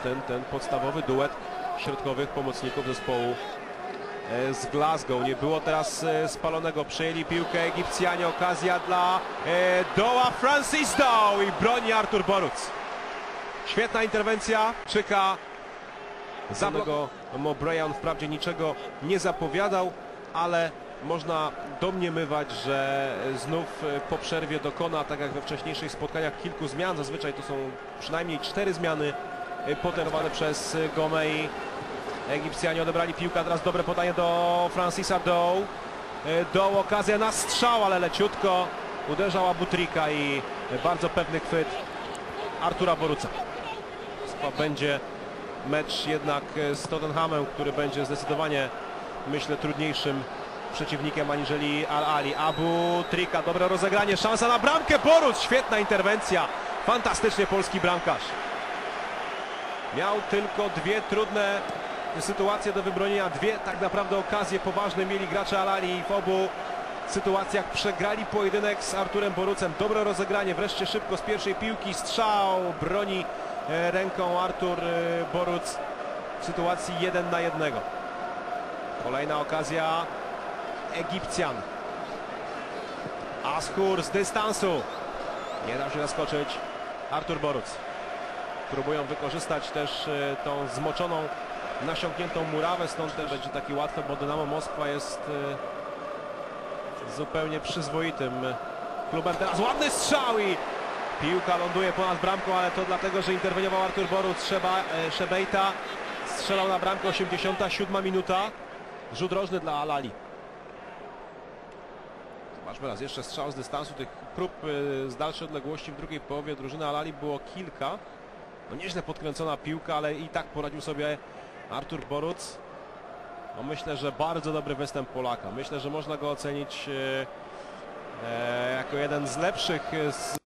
ten, ten podstawowy duet środkowych pomocników zespołu e, z Glasgow. Nie było teraz e, spalonego. Przejęli piłkę Egipcjanie. Okazja dla e, Doła Francis Dow i broni Artur Boruc. Świetna interwencja. Czyka Zabloko Mobrayan wprawdzie niczego nie zapowiadał, ale można domniemywać, że znów po przerwie dokona, tak jak we wcześniejszych spotkaniach, kilku zmian. Zazwyczaj to są przynajmniej cztery zmiany e, poterowane przez e, Gomei. Egipcjanie odebrali piłkę, teraz dobre podanie do Francisa Dow. E, Dow okazja na strzał, ale leciutko uderzała Butrika i bardzo pewny chwyt Artura Boruca. Będzie mecz jednak z Tottenhamem, który będzie zdecydowanie, myślę, trudniejszym przeciwnikiem aniżeli Al-Ali. Abu Trika, dobre rozegranie, szansa na bramkę, Boruc, świetna interwencja, fantastycznie polski bramkarz. Miał tylko dwie trudne sytuacje do wybronienia, dwie tak naprawdę okazje poważne mieli gracze Al-Ali i w obu sytuacjach przegrali pojedynek z Arturem Borucem. Dobre rozegranie, wreszcie szybko z pierwszej piłki, strzał, broni e, ręką Artur e, Boruc w sytuacji 1 na 1. Kolejna okazja Egipcjan. Askur z dystansu. Nie dał się zaskoczyć Artur Boruc. Próbują wykorzystać też e, tą zmoczoną, nasiąkniętą murawę, stąd też będzie taki łatwy, bo Dynamo Moskwa jest e, zupełnie przyzwoitym klubem. Teraz ładny strzał i piłka ląduje ponad bramką, ale to dlatego, że interweniował Artur Boruc, Szeba, e, Szebejta strzelał na bramkę 87 minuta. Rzut rożny dla Alali. Zobaczmy raz, jeszcze strzał z dystansu. Tych prób z dalszej odległości w drugiej połowie drużyny Alali było kilka. No nieźle podkręcona piłka, ale i tak poradził sobie Artur Boruc. No myślę, że bardzo dobry występ Polaka. Myślę, że można go ocenić e, e, jako jeden z lepszych z